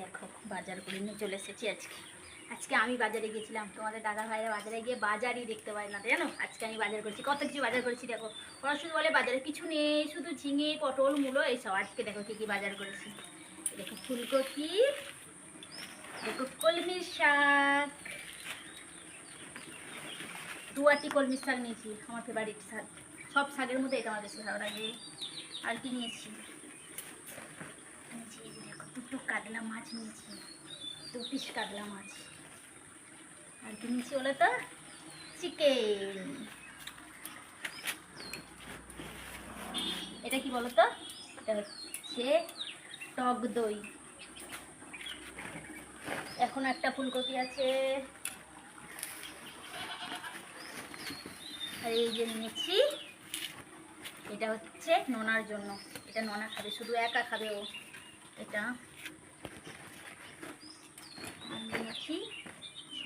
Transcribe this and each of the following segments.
দেখো বাজার করে নিয়ে চলে এসেছি আজকে। আজকে আমি বাজারে গেছিলাম তোমাদের দাদা ভাইরা বাজারে গিয়ে বাজারই দেখতে পায় না জানো? আজকে আমি বাজার করেছি। কত কিছু বাজার করেছি দেখো। ওরা শুধু বলে বাজারে কিছু নেই, শুধু ঝিঙে, পটল, মূলো, এইসব। আজকে দেখো কী কী বাজার করেছি। দেখো ফুলকপি, দেখো কলমির শাক। দু আটি কলমির শাক নিয়েছি, আমার ফেভারিট শাক। সব শাকের মধ্যে এটা আমার বেশি ভালো লাগে। আর কি নিয়েছি নিয়েছি এই যে দেখো দুটো কাতলা মাছ নিয়েছি। দু পিস কাতলা মাছ। আর কি নিয়েছি বলো তো? চিকেন। এটা কি বলো তো? এটা হচ্ছে টক দই। এখন একটা ফুলকপি আছে। আর এই যে নিয়েছি, এটা হচ্ছে নোনার জন্য। এটা নোনা খাবে, শুধু একা খাবে ও। এটা আর নিয়েছি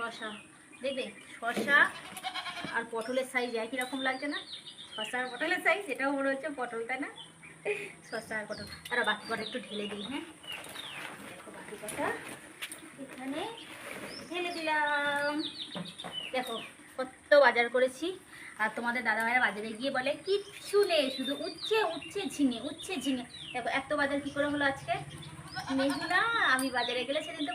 শশা দেখবে শশা আর পটলের সাইজ একই রকম লাগছে না? শশা আর পটলের সাইজ এটাও মনে হচ্ছে পটলটা না? শশা আর পটল। আর বাকি কটা একটু ঢেলে দিই হ্যাঁ? দেখো বাকি কটা। এখানে ঢেলে দিলাম। দেখো, কত বাজার করেছি। আর তোমাদের দাদা দাদাভাইরা বাজারে গিয়ে বলে, কিচ্ছু নেই, শুধু উচ্ছে উচ্ছে, ঝিঙে উচ্ছে, ঝিঙে। দেখো, এত বাজার কি করে হলো আজকে? মেঘলা আমি বাজারে গেলে সেদিন তো